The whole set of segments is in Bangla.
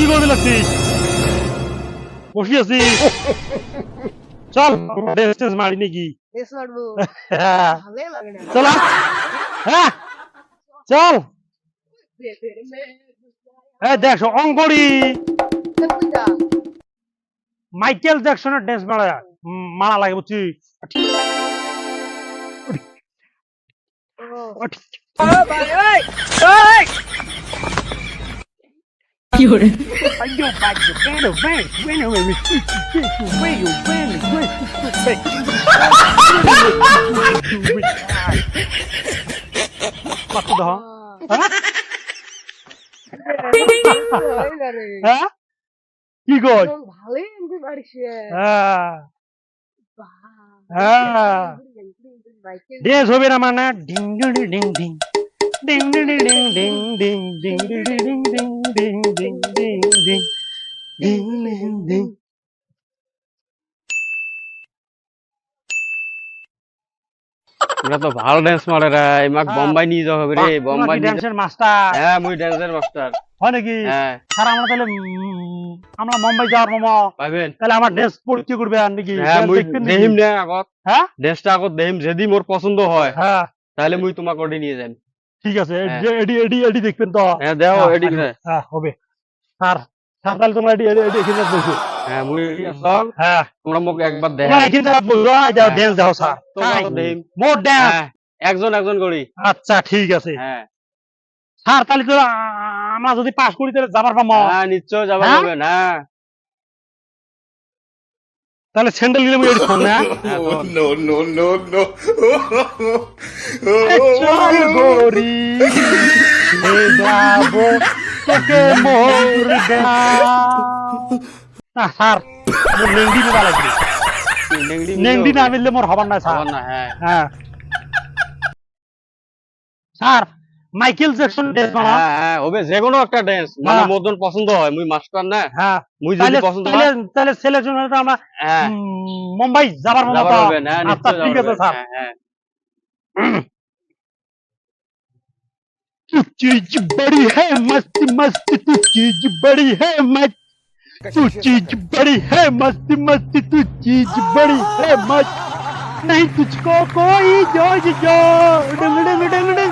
কি করতে লাগছিস বসে আছিস চল ডিস্টেন্স মারি নাকি। চল হ্যাঁ। চল। হ্যাঁ দেখো অঙ্গড়ি মাইকেল জ্যাকসনের ড্যান্স মারা মারা লাগে বুঝছি? Oh, my God. কত দাও হ্যাঁ কি কই ভালোই এমনি মারিছে হ্যাঁ হ্যাঁ ড্রেস হবে না মানে ding ding ding ding ding ding ding ding ding ding ding ding ding ding ding ding ding ding ding ডিং এটা তো ভালো ড্যান্স মারে রে এমাক হ্যাঁ। বোম্বাই নিয়ে যাওয়া হবে রে বোম্বাই ড্যান্সের মাস্টার হ্যাঁ মুই ড্যান্সের মাস্টার হয় নাকি? হ্যাঁ। স্যার আমরা তাহলে আমরা মুম্বাই যাওয়ার মামা। পাইবেন। তাহলে আমার ড্রেস করবে আর নাকি? হ্যাঁ মুই দেহিম নে আগত। হ্যাঁ? ড্রেসটা আগত দেহিম যদি মোর পছন্দ হয়। হ্যাঁ। তাহলে মুই তোমাক ওটি নিয়ে যাম ঠিক আছে হ্যাঁ। এডি- এডি এডি দেখবেন তো? হ্যাঁ দেও হ্যাঁ, এডি হ্যাঁ, হ্যাঁ হবে। স্যার স্যার তাহলে তোমরা এডি এডি এখানে বসো। হ্যাঁ মুই হ্যাঁ। তোমরা মোক একবার দেখ তোমরা এখানে বসো যাও। ড্যান্স দাও স্যার। মোর ড্যান্স একজন একজন করি। আচ্ছা ঠিক আছে। হ্যাঁ। স্যার তাহলে তো আমরা যদি পাস করি তাহলে যাবার পাবো হ্যাঁ নিশ্চয় যাবা হ্যাঁ? হবে না তাহলে স্যান্ডেল এডি ফোন না? no, no, no, no. চল গরি হে যাব তোকে মোর না স্যার নেংডি না লাগবে। নেংডি নেংডি না মিললে মোর হবার না স্যার। হ্যাঁ। হ্যাঁ। স্যার মাইকেল জ্যাকসন ড্রেস বানা হ্যাঁ হ্যাঁ হবে যে কোনো একটা ড্যান্স মানে হ্যাঁ। মোর যখন পছন্দ হয় মুই মাস্টার না হ্যাঁ মুই যদি তাহলে পছন্দ তাহলে হয় তাহলে সিলেকশন হলে তো আমরা হ্যাঁ উম, মুম্বাই যাবার মতো যাবার হবে না আচ্ছা নিশ্চয় ঠিক আছে স্যার হ্যাঁ হ্যাঁ तू चीज बड़ी है मस्त मस्त तू चीज बड़ी है मस्त तू चीज बड़ी है मस्त मस्त तू चीज बड़ी है मस्त नहीं तुझको कोई जोज जो डंग डंग डंग डंग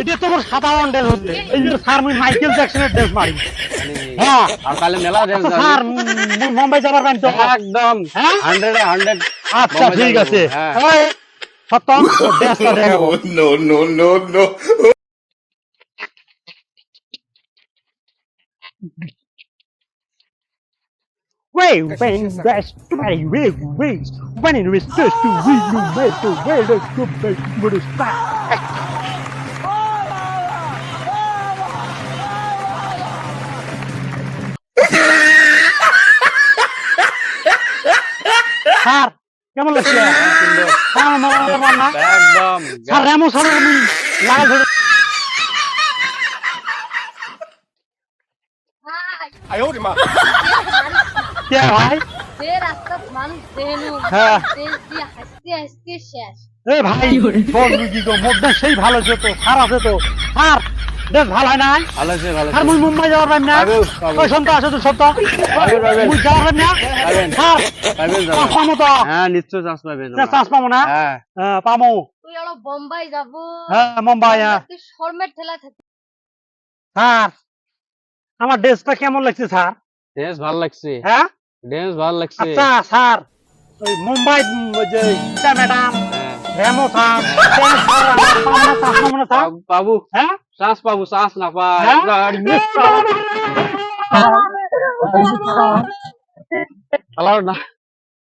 এটা তো সাধারণ ড্যান্স হচ্ছে। এই যে স্যার মুই হ্যাঁ। আচ্ছা, মুম্বাই যাবার কারণ একদম। হ্যাঁ? 100 আচ্ছা, ঠিক আছে। Way when that's twenty big weeks when it is just to read you make the way that you make with a spot. Sir কেমন লাগছে স্যার এমন স্যার লাল ধরে আয় ওরে মা কে ভাই। যে রাস্তা মানুষ দেহেনু হ্যাঁ। হাসতে হাসতে শেষ। এ ভাই বল? কি গো মোর সেই ভালো আছে তো স্যার আছে দেশ ভালো হয় নাই? ভালো আছে ভালো স্যার মুই মুম্বাই যাওয়ার পাইম না? পাবো, পাবো। ওই সন্ত আছে তো সত্য পাবেন, পাবেন। মুই যাওয়ার পাইম না? পাবেন। স্যার যাবেন। পামো তো? হ্যাঁ নিশ্চয় চান্স পাবেন। চান্স পামো না? হ্যাঁ। হ্যাঁ পামো। তুই ওরা বোম্বাই যাব। হ্যাঁ মুম্বাই হ্যাঁ। তুই শর্মের ঠেলা থাকে স্যার আমার ড্রেসটা কেমন লাগছে স্যার? ড্যান্স ভালো লাগছে। হ্যাঁ? ড্যান্স ভালো লাগছে। আচ্ছা স্যার। ওই মুম্বাই যে সীতা ম্যাডাম হ্যাঁ। রেমো স্যার বাবু হ্যাঁ? শ্বাস বাবু শ্বাস না পায় হ্যাঁ? আলাউড হ্যাঁ। না।